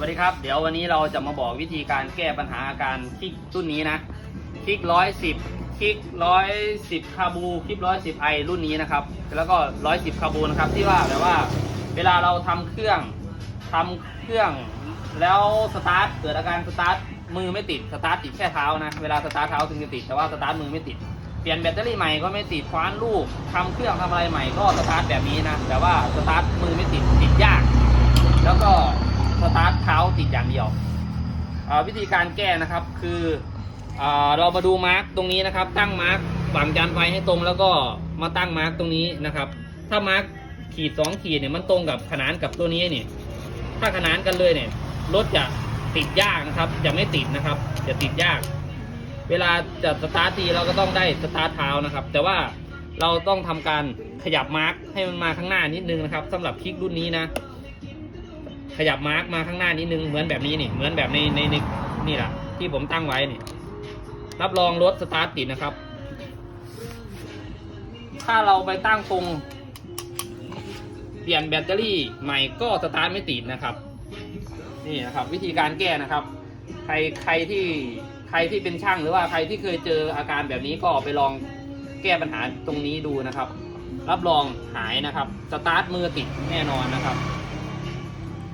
วัสดีครับ เดี๋ยววันนี้เราจะมาบอกวิธีการแก้ปัญหาอาการคลิกรุ่นนี้นะ คลิกร้อยสิบคลิกร้อยสิบคาบู คลิกร้อยสิบไอรุ่นนี้นะครับ แล้วก็ร้อยสิบคาบูนะครับ ที่ว่าแบบว่าเวลาเราทำเครื่องทำเครื่องแล้วสตาร์ทเกิดอาการสตาร์ทมือไม่ติด สตาร์ทติดแค่เท้านะ เวลาสตาร์ทเท้าถึงจะติด แต่ว่าสตาร์ทมือไม่ติด เปลี่ยนแบตเตอรี่ใหม่ก็ไม่ติด คว้านลูกทำเครื่องทำอะไรใหม่ก็สตาร์ทแบบนี้นะ แต่ว่าสตาร์ทมือไม่ติด ติดยาก แล้วก็สตาร์ทเท้าติ ดอย่างเดียววิธีการแก้นะครับคืออเรามาดูมาร์กตรงนี้นะครับ ตั้งมาร์กฝังจานไฟให้ตรงแล้วก็มาตั้งมาร์กตรงนี้นะครับ ถ้ามาร์กขีดสองขีดเนี่ยมันตรงกับขนานกับตัวนี้นี่ถ้าขนานกันเลยเนี่ยรถจะติดยากนะครับ จะไม่ติดนะครับ จะติดยาก เวลาจะสตาร์ททีเราก็ต้องได้สตาร์ทเท้านะครับ แต่ว่าเราต้องทำการขยับมาร์กให้มันมาข้างหน้านิดนึงนะครับสำหรับคลิกรุ่นนี้นะ ขยับมาร์กมาข้างหน้านิดนึงเหมือนแบบนี้นี่เหมือนแบบในในในนี่แหละที่ผมตั้งไว้นี่รับรองรถสตาร์ทติดนะครับ ถ้าเราไปตั้งตรงเปลี่ยนแบตเตอรี่ใหม่ก็สตาร์ทไม่ติดนะครับ นี่นะครับ วิธีการแก้นะครับ ใครใครที่ใครที่เป็นช่างหรือว่าใครที่เคยเจออาการแบบนี้ก็ไปลองแก้ปัญหาตรงนี้ดูนะครับ รับรองหายนะครับ สตาร์ทมือติดแน่นอนนะครับ